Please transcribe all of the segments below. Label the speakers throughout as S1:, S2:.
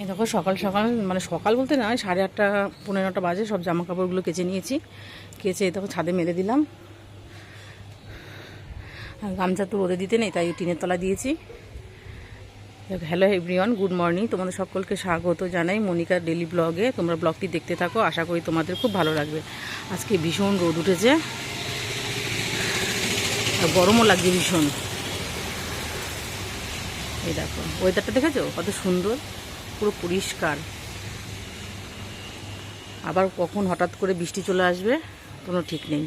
S1: এই দেখো, সকাল সকাল মানে সকাল বলতে না সাড়ে আটটা পনেরো নটা বাজে সব জামা কাপড়গুলো কেচে নিয়েছি। কেচে দেখো ছাদে মেলে দিলাম। গামছা তো রোদে দিতে নেই, তাই টিনের তলা দিয়েছি। Hello everyone, good morning. তোমাদের সকলকে স্বাগত জানাই মনিকার ডেলি ব্লগে। তোমরা ব্লগটি দেখতে থাকো, আশা করি তোমাদের খুব ভালো লাগবে। আজকে ভীষণ রোদ উঠেছে। আর গরমও লাগছে ভীষণ। এই দেখো ওয়েদারটা দেখেছ? কত সুন্দর। পুরো পরিষ্কার। আবার কখন হঠাৎ করে বৃষ্টি চলে আসবে, কোনো ঠিক নেই।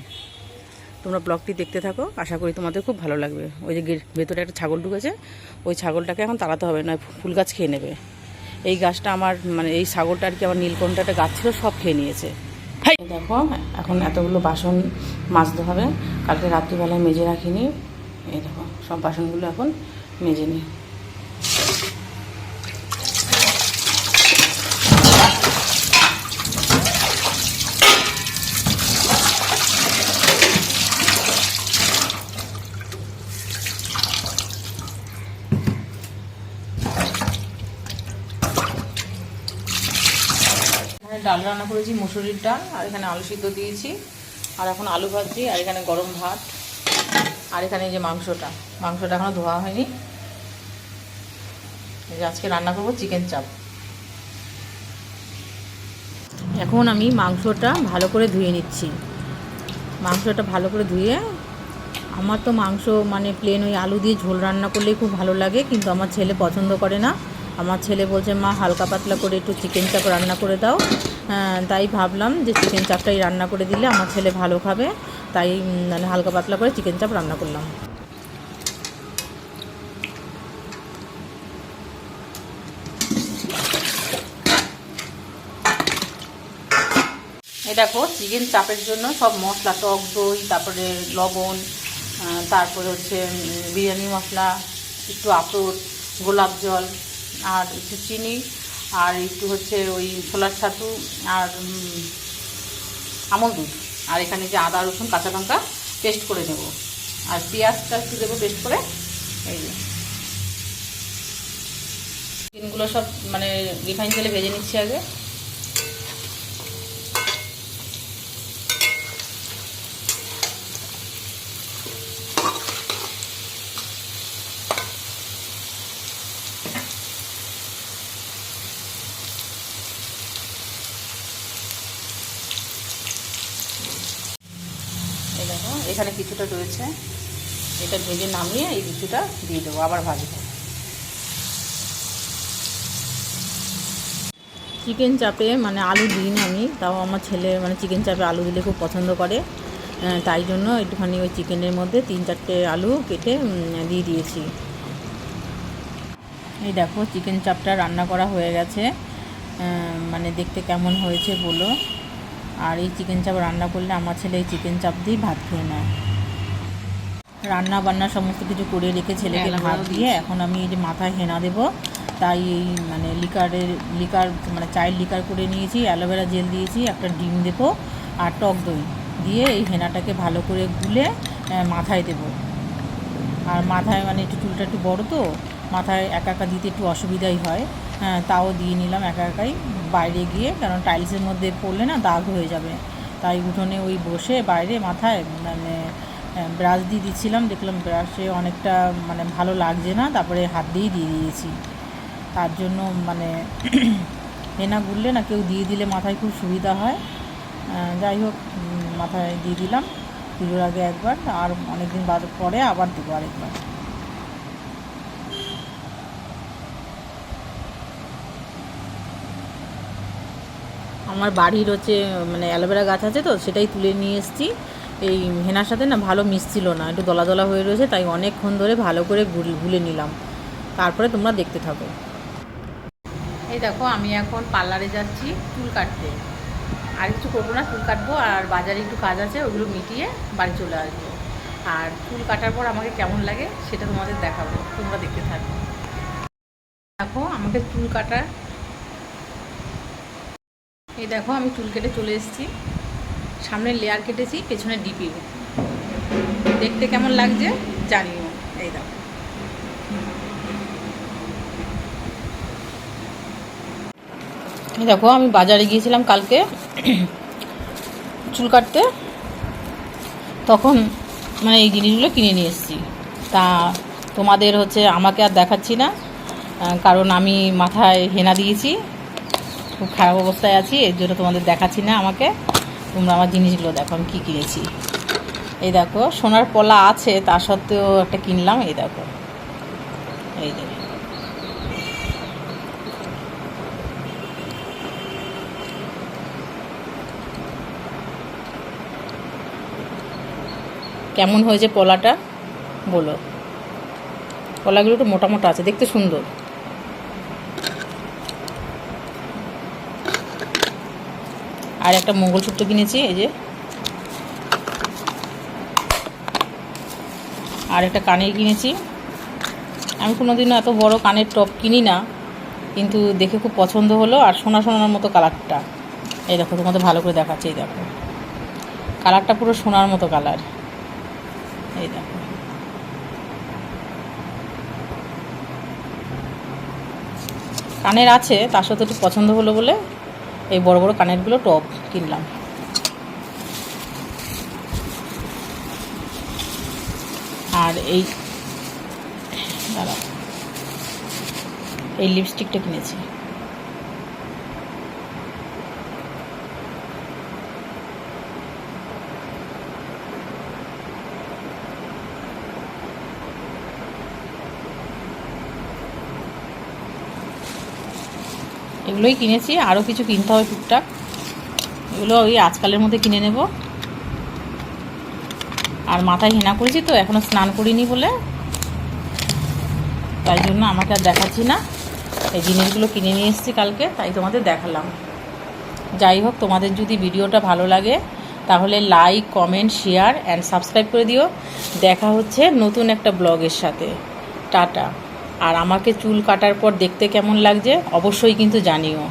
S1: তোমরা ব্লগটি দেখতে থাকো, আশা করি তোমাদের খুব ভালো লাগবে। ওই যে ভেতরে একটা ছাগল ঢুকেছে, ওই ছাগলটাকে এখন তাড়াতে হবে না ফুল গাছ খেয়ে নেবে। এই গাছটা আমার মানে এই ছাগলটা আর কি আমার নীলকণ্ঠ একটা গাছ ছিল, সব খেয়ে নিয়েছে। দেখো, এখন এতগুলো বাসন মাজতে হবে। কালকে রাত্রিবেলায় মেজে রাখিনি। এই দেখো, সব বাসনগুলো এখন মেজে নিই এখানে ডাল রান্না করেছি, মুসুরির ডাল, আর এখানে আলু সিদ্ধ দিয়েছি। আর এখন আলু ভাজছি আর এখানে গরম ভাত, আর এখানে যে মাংসটা। মাংসটা এখনও ধোয়া হয়নি। আজকে রান্না করব চিকেন চাপ। এখন আমি মাংসটা ভালো করে ধুয়ে নিচ্ছি। মাংসটা ভালো করে ধুয়ে, আমার তো মাংস মানে প্লেন ওই আলু দিয়ে ঝোল রান্না করলেই খুব ভালো লাগে, কিন্তু আমার ছেলে পছন্দ করে না। আমার ছেলে বলছে মা হালকা পাতলা করে একটু চিকেন চাপ রান্না করে দাও। হ্যাঁ, তাই ভাবলাম যে চিকেন চাপটাই রান্না করে দিলে আমার ছেলে ভালো খাবে। তাই মানে হালকা পাতলা করে চিকেন চাপ রান্না করলাম। এ দেখো চিকেন চাপের জন্য সব মশলা টক দই তারপরে লবণ তারপরে হচ্ছে বিরিয়ানি মশলা একটু আখরোট গোলাপ জল। আর একটু চিনি, আর একটু হচ্ছে ওই ছোলার ছাতু আর আমল দুধ। আর এখানে যে আদা, রসুন, কাঁচা লঙ্কা পেস্ট করে নেব। আর পেঁয়াজটা একটু দেবো পেস্ট করে। এই যে। চিকেনগুলো সব মানে রিফাইন তেলে ভেজে নিচ্ছি আগে এই দেখো এখানে কিছুটা রয়েছে। এটা ভেজে নামিয়ে এই কিছুটা দিয়ে দেবো, আবার ভাজবো। চিকেন চাপে মানে আলু দিই না আমি, তাও আমার ছেলে মানে চিকেন চাপে আলু দিলে খুব পছন্দ করে। তাই জন্য একটুখানি ওই চিকেনের মধ্যে তিন চারটে আলু কেটে দিয়ে দিয়েছি। এই দেখো চিকেন চাপটা রান্না করা হয়ে গেছে। মানে দেখতে কেমন হয়েছে বলো। আর এই চিকেন চাপ রান্না করলে আমার ছেলে এই চিকেন চাপ দিয়েই ভাত খেয়ে নেয়। রান্না বান্না সমস্ত কিছু করে রেখে ছেলেকে ভাত দিয়ে এখন আমি এই যে মাথায় হেনা দেবো তাই এই মানে লিকারের লিকার মানে চায়ের লিকার করে নিয়েছি অ্যালোভেরা জেল দিয়েছি একটা ডিম দেবো আর টক দই দিয়ে এই হেনাটাকে ভালো করে গুলে মাথায় দেবো। আর মাথায় মানে একটু চুলটা একটু বড় তো মাথায় একা একা দিতে একটু অসুবিধাই হয় হ্যাঁ। তাও দিয়ে নিলাম একা একাই বাইরে গিয়ে, কারণ টাইলসের মধ্যে পড়লে না দাগ হয়ে যাবে। তাই উঠোনে ওই বসে বাইরে মাথায় মানে ব্রাশ দিয়ে দিচ্ছিলাম, দেখলাম ব্রাশে অনেকটা মানে ভালো লাগছে না, তারপরে হাত দিয়েই দিয়ে দিয়েছি। তার জন্য মানে হেনা গুললে না কেউ দিয়ে দিলে মাথায় খুব সুবিধা হয়। যাই হোক মাথায় দিয়ে দিলাম। পুজোর আগে একবার, আর অনেকদিন বাদ, পরে আবার দেবো আরেকবার। আমার বাড়ির হচ্ছে মানে অ্যালোভেরা গাছ আছে তো, সেটাই তুলে নিয়ে এসেছি। এই হেনার সাথে না ভালো মিশছিল না, একটু দলা দলা হয়ে রয়েছে, তাই অনেকক্ষণ ধরে ভালো করে গুল নিলাম। তারপরে তোমরা দেখতে থাকো। এই দেখো, আমি এখন পার্লারে যাচ্ছি চুল কাটতে। আর কিছু করব না, চুল কাটবো, আর বাজারে একটু কাজ আছে, ওগুলো মিটিয়ে বাড়ি চলে আসব। আর চুল কাটার পর আমাকে কেমন লাগে, সেটা তোমাদের দেখাবো। তোমরা দেখতে থাকো। দেখো, আমাকে চুল কাটার এই দেখো আমি চুল কেটে চলে এসেছি। সামনে লেয়ার কেটেছি, পেছনে ডিপি দেখতে কেমন লাগছে জানিও। এই দেখো। এই দেখো, আমি বাজারে গিয়েছিলাম কালকে চুল কাটতে। তখন মানে এই জিনিসগুলো কিনে নিয়ে এসেছি। তা তোমাদের হচ্ছে আমাকে আর দেখাচ্ছি না কারণ আমি মাথায় হেনা দিয়েছি। খুব খারাপ অবস্থায় আছি, এর জন্য তোমাদের দেখাচ্ছি না আমাকে। তোমরা আমার জিনিসগুলো দেখো, আমি কী কিনেছি। এই দেখো, সোনার পলা আছে তা সত্ত্বেও একটা কিনলাম, এই দেখো। এই যে। কেমন হয়েছে পলাটা? বলো। পলাগুলো একটু মোটা মোটা আছে, দেখতে সুন্দর। আর একটা মঙ্গলসূত্র কিনেছি, এই যে। আর একটা কানের কিনেছি। আমি কোনোদিনও এত বড় কানের টপ কিনি না, কিন্তু দেখে খুব পছন্দ হলো, আর সোনা সোনার মতো কালারটা। এই দেখো, তোমাদের ভালো করে দেখাচ্ছে, এই দেখো। কালারটা পুরো সোনার মতো কালার। এই দেখো। কানের আছে, তার সাথে একটু পছন্দ হলো বলে। এই বড় বড় কানেরগুলো টপ কিনলাম। আর এই দাঁড়াও। এই লিপস্টিকটা কিনেছি। এগুলোই কিনেছি আরও কিছু কিনতে হবে টুকটাক। এগুলো ওই আজকালের মধ্যে কিনে নেব। আর মাথায় হেনা করেছি তো এখনও স্নান করিনি বলে। তাই জন্য আমাকে আর দেখাচ্ছি না। এই জিনিসগুলো কিনে নিয়ে এসেছি কালকে, তাই তোমাদের দেখালাম। যাই হোক, তোমাদের যদি ভিডিওটা ভালো লাগে, তাহলে like, comment, share and subscribe করে দিও। দেখা হচ্ছে নতুন একটা ব্লগের সাথে। টাটা। আর আমাকে চুল কাটার পর দেখতে কেমন লাগছে অবশ্যই কিন্তু জানিও।